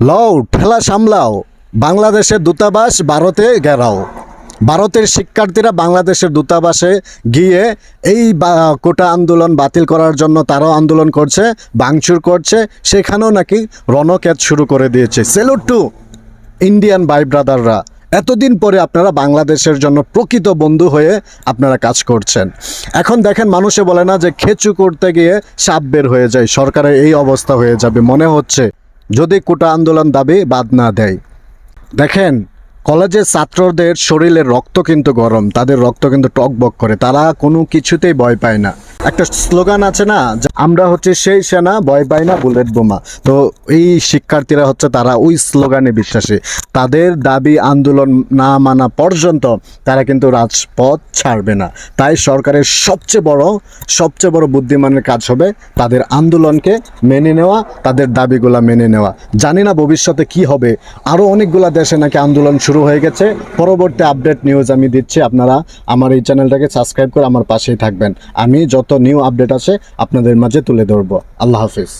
লও, ঠেলা সামলাও। বাংলাদেশের দূতাবাস ভারতে গেরাও। ভারতের শিক্ষার্থীরা বাংলাদেশের দূতাবাসে গিয়ে এই কোটা আন্দোলন বাতিল করার জন্য তারাও আন্দোলন করছে, ভাঙচুর করছে। সেখানেও নাকি রণক্যাত শুরু করে দিয়েছে। সেলুট টু ইন্ডিয়ান ভাই ব্রাদাররা এতদিন পরে আপনারা বাংলাদেশের জন্য প্রকৃত বন্ধু হয়ে আপনারা কাজ করছেন। এখন দেখেন, মানুষে বলে না যে খেচু করতে গিয়ে সাপ বের হয়ে যায়। সরকারের এই অবস্থা হয়ে যাবে। মনে হচ্ছে যদি কোটা আন্দোলন দাবি বাদ না দেয়। দেখেন, কলেজের ছাত্রদের শরীরের রক্ত কিন্তু গরম, তাদের রক্ত কিন্তু টকবক করে, তারা কোনো কিছুতেই ভয় পায় না। একটা স্লোগান আছে না আমরা হচ্ছে সেই সেনা, ভয় পাই না, বুলেট বোমা। তো এই শিক্ষার্থীরা হচ্ছে তারা ওই স্লোগানে বিশ্বাসী। তাদের দাবি আন্দোলন না মানা পর্যন্ত তারা কিন্তু রাজপথ ছাড়বে না। তাই সরকারের সবচেয়ে বড় সবচেয়ে বড় বুদ্ধিমানের কাজ হবে তাদের আন্দোলনকে মেনে নেওয়া, তাদের দাবিগুলা মেনে নেওয়া। জানি না ভবিষ্যতে কি হবে। আরও অনেকগুলা দেশে নাকি আন্দোলন শুরু হয়ে গেছে। পরবর্তী আপডেট নিউজ আমি দিচ্ছি। আপনারা আমার এই চ্যানেলটাকে সাবস্ক্রাইব করে আমার পাশেই থাকবেন। আমি যত নিউ আপডেট আছে আপনাদের মাঝে তুলে ধরবো। আল্লাহ হাফিজ।